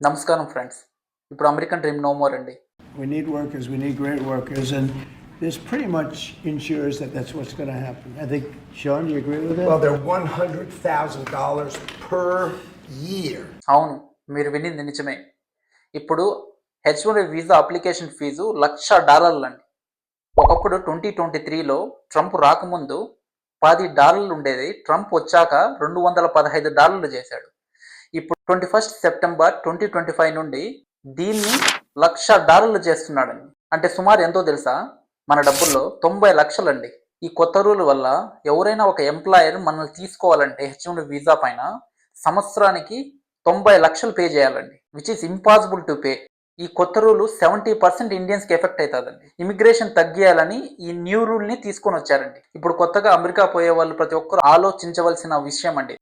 నమస్కారం ఫ్రెండ్స్ ఇప్పుడు American dream no more అండి We need workers, we need great workers, and this pretty much ensures that that's what's going to happen. I think, Sean, do you agree with that? Well, they're one hundred thousand dollars per year. అవును మీరు వినింది నిజమే ఇప్పుడు H one visa application fee lakh డాలర్లు అండి ఒకప్పుడు twenty twenty త్రీలో Trump రాకముందు పది డాలర్లు ఉండేది ట్రంప్ వచ్చాక రెండు వందల పదహైదు డాలర్లు చేశాడు ఇప్పుడు twenty first September twenty twenty five నుండి దీన్ని లక్ష డాలర్లు చేస్తున్నాడండి. అంటే సుమారు ఎంతో తెలుసా? మన డబ్బుల్లో తొంభై లక్షలండి. ఈ కొత్త రూల్ వల్ల ఎవరైనా ఒక ఎంప్లాయర్ మనల్ని తీసుకోవాలంటే హెచ్ వీసా పైన సంవత్సరానికి తొంభై లక్షలు పే చేయాలండి. Which is impossible to pay ఈ కొత్త రూల్ సెవెంటీ పర్సెంట్ ఇండియన్స్కి ఎఫెక్ట్ అవుతుందండి ఇమిగ్రేషన్ తగ్గియాలని ఈ న్యూ రూల్ని తీసుకొని వచ్చారండి. ఇప్పుడు కొత్తగా అమెరికా పోయే వాళ్ళు ప్రతి ఒక్కరు ఆలోచించవలసిన విషయం అండి.